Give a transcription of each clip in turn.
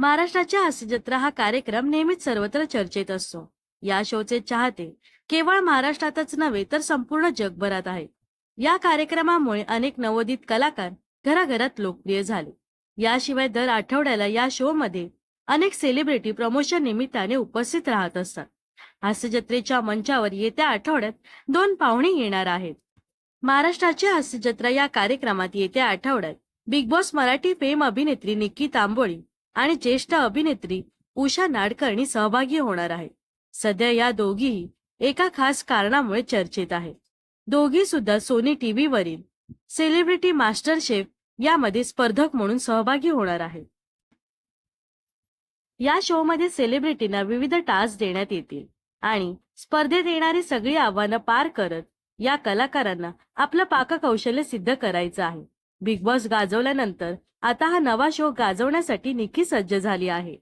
महाराष्ट्राच्या हास्य जत्रा हा कार्यक्रम नेहमीच सर्वत्र चर्चेत असतो. या शोचे चाहते केवळ महाराष्ट्रातच नव्हे तर संपूर्ण जगभरात आहेत. या कार्यक्रमामुळे अनेक नवोदित कलाकार घराघरात लोकप्रिय झाले. याशिवाय दर आठवड्याला या शो मध्ये अनेक सेलिब्रिटी प्रमोशन निमित्ताने उपस्थित राहत असतात. हास्य जत्रेच्या मंचावर येत्या आठवड्यात दोन पाहुणे येणार आहेत. महाराष्ट्राची हास्य जत्रा या कार्यक्रमात येत्या आठवड्यात बिग बॉस मराठी फेम अभिनेत्री निक्की तांबोळी आणि ज्येष्ठ अभिनेत्री उषा नाडकर्णी सहभागी होणार आहे. सध्या या दोघीही एका खास कारणामुळे चर्चेत आहे दोघी सुद्धा सोनी टीव्हीवरील सेलिब्रिटी मास्टर शेफ यामध्ये स्पर्धक म्हणून सहभागी होणार आहे या शोमध्ये सेलिब्रिटींना विविध टास्क देण्यात येतील आणि स्पर्धेत येणारी सगळी आव्हानं पार करत या कलाकारांना आपलं पाककौशल्य सिद्ध करायचं आहे. बिग बॉस गाजवल्यानंतर आता हा नवा शो गाजवण्यासाठी निखी सज्ज झाली आहे.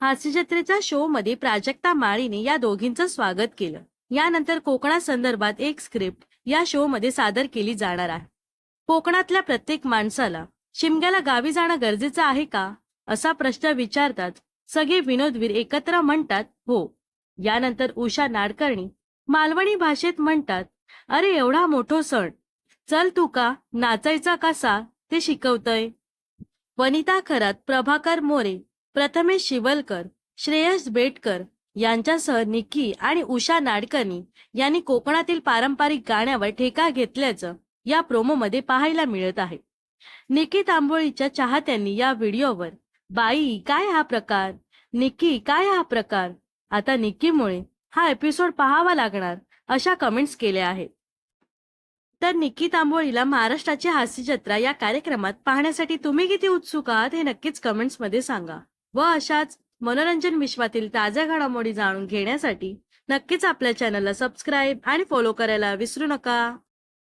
हास्य जत्रेच्या शो मध्ये प्राजक्ता माळीने या दोघींचं स्वागत केलं. यानंतर कोकणा संदर्भात एक स्क्रिप्ट या शो मध्ये सादर केली जाणार आहे. कोकणातल्या प्रत्येक माणसाला शिमग्याला गावी जाणं गरजेचं आहे का? असा प्रश्न विचारतात सगळे विनोदवीर एकत्र म्हणतात हो. यानंतर उषा नाडकर्णी मालवणी भाषेत म्हणतात अरे एवढा मोठो सण चल तू का नाचायचा कसा ते शिकवतय. वनिता खरात प्रभाकर मोरे प्रथमेश शिवलकर श्रेयस बेटकर यांच्यासह निक्की आणि उषा नाडकर्णी यांनी कोकणातील पारंपरिक गाण्यावर ठेका घेतल्याचं या प्रोमोमध्ये पाहायला मिळत आहे. निक्की तांबोळीच्या चाहत्यांनी या व्हिडिओवर बाई काय हा प्रकार? निक्की काय हा प्रकार? आता निक्कीमुळे हा एपिसोड पाहावा लागणार अशा कमेंट्स केल्या आहेत. तर निकी तांबोळीला महाराष्ट्राची हास्य जत्रा या कार्यक्रमात पाहण्यासाठी तुम्ही किती उत्सुक आहात हे नक्कीच कमेंट्समध्ये सांगा. व अशाच मनोरंजन विश्वातील ताज्या घडामोडी जाणून घेण्यासाठी नक्कीच आपल्या चॅनलला सबस्क्राईब आणि फॉलो करायला विसरू नका.